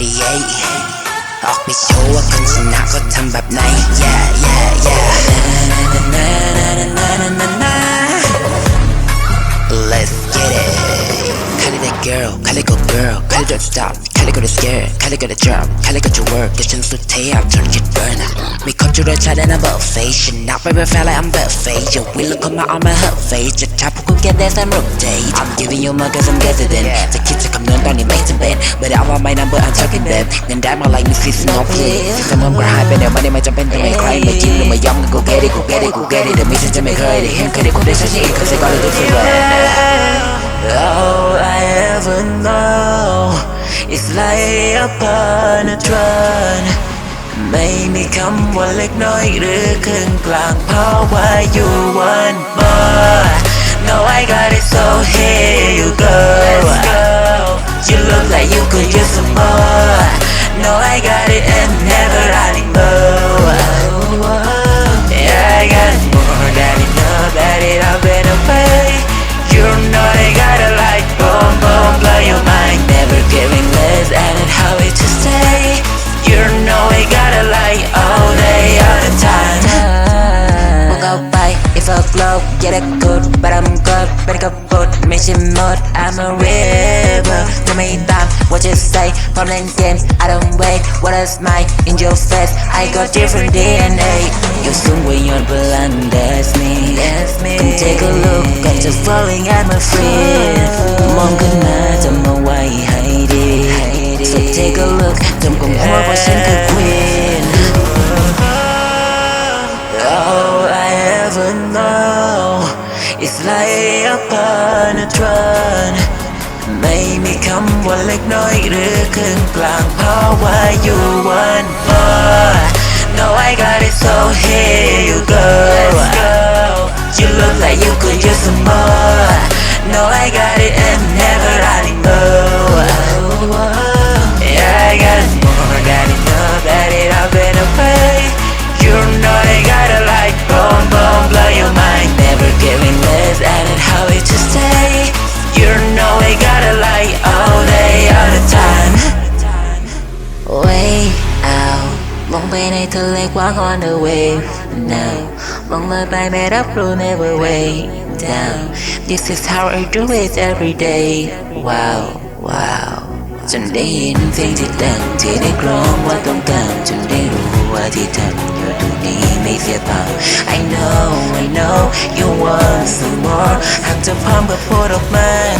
ออกไปโชว์ว่าคนชนะเขาทำแบบไหน yeah yeah yeah na na na na na na na Let's get it คาลิเด girl คาลิโก girl คาลิโด stop 카리그리 scare 카리그리 drop 카리그리 work 그 신수 태양 turn it burn 미 컨트롤 차례는 buffet shit not baby feel like I'm buffet you. Will look at my arm and her face. Just tap who could get that same room date I'm giving you my cause I'm resident the kids are come down down in my bed but I want my number I'm talking them. Then that my like me see no play someone cry hype and everybody might jump into my cry. My kid my young go get it go get it go get it. The mission to make her him could it. Go this shit cause I gotta do for Oh, I ever know is like upon a throne ไม่มีคำว่าเล็กน้อยหรือครึ่งกลางเพราะว่า you want more No I got it so here you go You look like you could use some more No I got it and so glow, get it good, but I'm good, better go good, mission mode, I'm a river, tell me dumb, what you say, problem games, I don't wait, what is mine, in your face, I got different DNA, you're somewhere you're blind, that's me, that's me, come take a look, I'm just falling, I'm a friend, mom good night. ว่าเล็กน้อยหรือครึ่งกลางเพราะว่า you want more No I got it so here you go You look like you could use some more No I got it and never running more องไปในทะเลกว้าง on the wave now มองเลยไปไม่รับรู้ never way down This is how I do it every day wow wow จนได้ยินเสียงที่ดังที่ได้กร้องว่าต้องการจนได้รู้ว่าที่ทำอยู่ตรงนี้ไม่เสียเปล่า I know I know you want some more หากจะพร้อมก็พูดออกมา Give it